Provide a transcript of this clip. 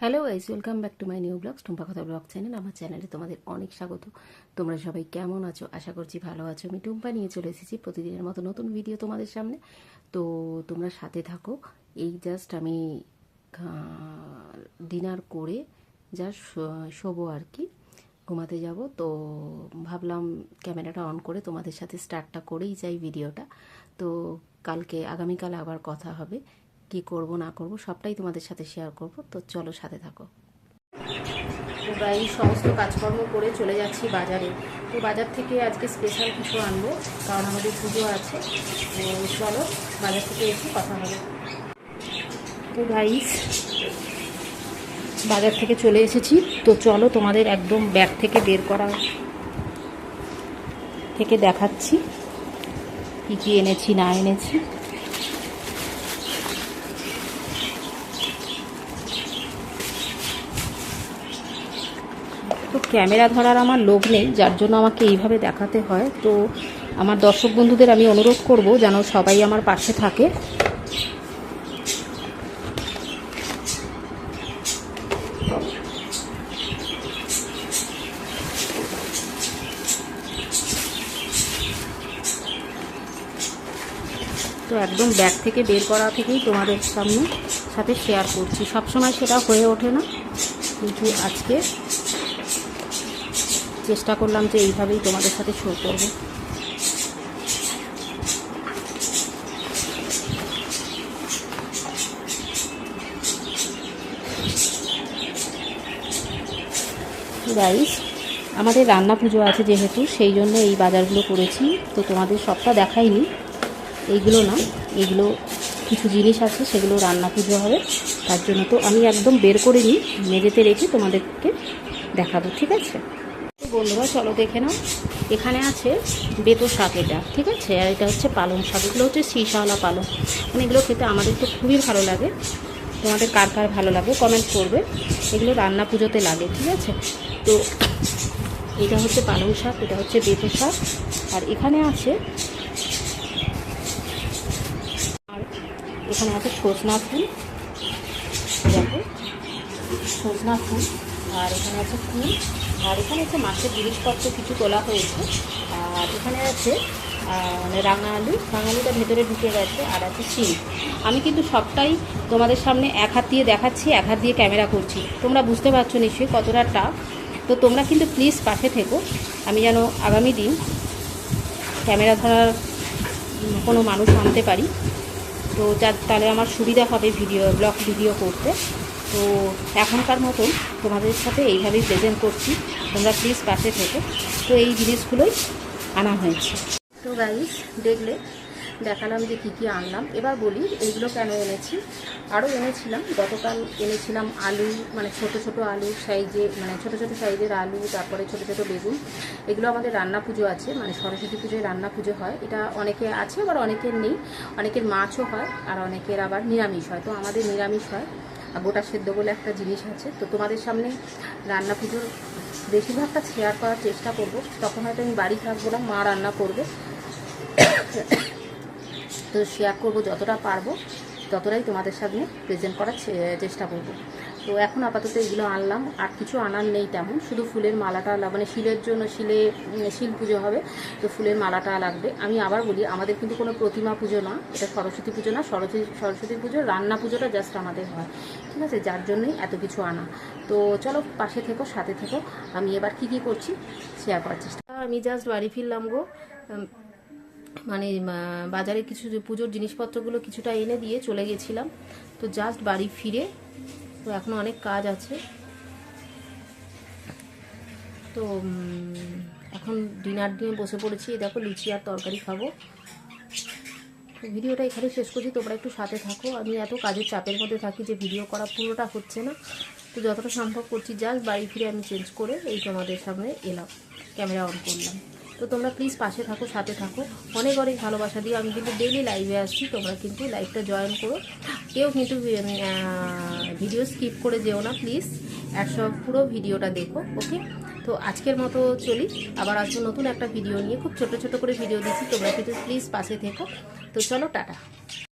Hello guys welcome back to my new vlogs Tumpa Kotha vlog channel আমার চ্যানেলে তোমাদের অনেক স্বাগত। তোমরা সবাই কেমন আছো? আশা করছি ভালো আছো। আমি টুম্পা নিয়ে চলে এসেছি প্রতিদিনের মতো নতুন ভিডিও তোমাদের সামনে। তো তোমরা সাথে থাকো। এই জাস্ট আমি ডিনার করে জাস্ট শোবো আর কি, ঘুমাতে যাব। তো ভাবলাম ক্যামেরাটা অন করে তোমাদের সাথে স্টার্টটা করেই যাই ভিডিওটা তো কালকে, আগামীকাল আবার কথা হবে। কি করব, না করব, সবটাই তোমাদের সাথে শেয়ার করব। তো চলো সাথে থাকো। সমস্ত কাজকর্ম করে চলে যাচ্ছি বাজারে। তো বাজার থেকে আজকে স্পেশাল কিছু আনব, কারণ আমাদের পুজো আছে। চলো বাজার থেকে এসে কথা হবে। তো গাইস বাজার থেকে চলে এসেছি। তো চলো তোমাদের একদম ব্যাগ থেকে বের করা থেকে দেখাচ্ছি। কী কী এনেছি, না এনেছি। তো ক্যামেরা ধরার আমার লোভ নেই, যার জন্য আমাকে এইভাবে দেখাতে হয়। তো আমার দর্শক বন্ধুদের আমি অনুরোধ করব যেন সবাই আমার পাশে থাকে। তো একদম ব্যাগ থেকে বের করা থেকেই তোমাদের সামনে সাথে শেয়ার করছি। সবসময় সেটা হয়ে ওঠে না। কিন্তু আজকে চেষ্টা করলাম যে এইভাবেই তোমাদের সাথে শো করব। গাইস আমাদের রান্না পুজো আছে যেহেতু, সেই জন্য এই বাজারগুলো করেছি। তো তোমাদের সবটা দেখাইনি। এইগুলো না, এইগুলো কিছু জিনিস আছে, সেগুলো রান্না পুজো হবে। তার জন্য তো আমি একদম বের করে নিই, মেঝেতে রেখে তোমাদেরকে দেখাবো, ঠিক আছে? বন্ধুরা চলো দেখে নাও। এখানে আছে বেতো শাক এটা, ঠিক আছে? আর এটা হচ্ছে পালং শাক, এগুলো হচ্ছে শীষাওয়ালা পালং। মানে এগুলো খেতে আমাদের তো খুবই ভালো লাগে। তোমাদের কার কার ভালো লাগে কমেন্ট করবে। এগুলো রান্না পুজোতে লাগে, ঠিক আছে? তো এটা হচ্ছে পালং শাক, এটা হচ্ছে বেতো শাক। আর এখানে আছে আর এখানে আছে সজনা ফুল। দেখো, সজনা ফুল। আর এখানে আছে ফুল আর এখানে আছে মাছের জিনিসপত্র, কিছু তোলা হয়েছে। আর এখানে আছে মানে রাঙা আলু রাঙা আলুটা ভেতরে ঢুকে গেছে, আর আছে শিম আমি কিন্তু সবটাই তোমাদের সামনে এক হাত দিয়ে দেখাচ্ছি, এক হাত দিয়ে ক্যামেরা করছি। তোমরা বুঝতে পারছ নিশ্চয়ই কতটা টাফ তো তোমরা কিন্তু প্লিজ পাশে থেকো। আমি যেন আগামী দিন ক্যামেরা ধরার কোনো মানুষ আনতে পারি। তো যার তাহলে আমার সুবিধা হবে ভিডিও ব্লগ ভিডিও করতে। তো এখনকার মতন তোমাদের সাথে এইভাবেই প্রেজেন্ট করছি। তোমরা প্লিজ পাশে থেকে। তো এই জিনিসগুলোই আনা হয়েছে। তো গাইস দেখলে, দেখালাম যে কী কী আনলাম। এবার বলি, এইগুলো কেন এনেছি? আরও এনেছিলাম। গতকাল এনেছিলাম আলু মানে ছোট ছোট আলু সাইজে মানে ছোট ছোট সাইজের আলু, তারপরে ছোট ছোট বেগুন। এগুলো আমাদের রান্না পুজো আছে মানে সরস্বতী পুজোয় রান্না পুজো হয়। এটা অনেকে আছে, আবার অনেকের নেই। অনেকের মাছও হয়, আর অনেকের আবার নিরামিষ হয়। তো আমাদের নিরামিষ হয়। গোটা সেদ্ধ বলে একটা জিনিস আছে। তো তোমাদের সামনে রান্না পুজোর বেশিরভাগটা শেয়ার করার চেষ্টা করব। তখন হয়তো আমি বাড়ি থাকব না, মা রান্না করবে। তো শেয়ার করব যতটা পারব। ততটাই তোমাদের সামনে প্রেজেন্ট করার চেষ্টা করব। তো এখন আপাতত এগুলো আনলাম। আর কিছু আনার নেই তেমন। শুধু ফুলের মালাটা মানে শিলের জন্য শিলে শিল পুজো হবে, তো ফুলের মালাটা লাগবে। আমি আবার বলি, আমাদের কিন্তু কোনো প্রতিমা পুজো না। এটা সরস্বতী পুজো না। সরস্বতী সরস্বতী পুজো, রান্না পুজোটা জাস্ট আমাদের হয়। ঠিক আছে? যার জন্যই এত কিছু আনা। তো চলো, পাশে থেকো, সাথে থেকো। আমি এবার কি কি করছি শেয়ার করার চেষ্টা আমি জাস্ট বাড়ি ফিরলাম গো। মানে বাজারে কিছু পুজোর জিনিসপত্রগুলো কিছুটা এনে দিয়ে চলে গেছিলাম। তো জাস্ট বাড়ি ফিরে, তো এখনও অনেক কাজ আছে। তো এখন ডিনার দিয়ে বসে পড়েছি। দেখো, লুচি আর তরকারি খাব। ভিডিওটা এখানে শেষ করছি। তোমরা একটু সাথে থাকো। আমি এত কাজের চাপের মধ্যে থাকি যে ভিডিও করা পুরোটা হচ্ছে না। তো যতটা সম্ভব করছি জাস্ট বাড়ি ফিরে আমি চেঞ্জ করে এই তোমাদের সামনে এলাম। ক্যামেরা অন করলাম। তো তোমরা প্লিজ পাশে থাকো, সাথে থাকো। অনেক অনেক ভালোবাসা দিও। আমি কিন্তু ডেলি লাইভে আসছি, তোমরা কিন্তু লাইভটা জয়েন করো। কেউ কিন্তু ভিডিও স্কিপ করে যেও না প্লিজ একশো পুরো ভিডিওটা দেখো ওকে তো আজকের মতো চলি। আবার আজকে নতুন একটা ভিডিও নিয়ে খুব ছোট ছোট করে ভিডিও দিচ্ছি। তোমরা কিন্তু প্লিজ পাশে থেকো। তো চলো, টাটা।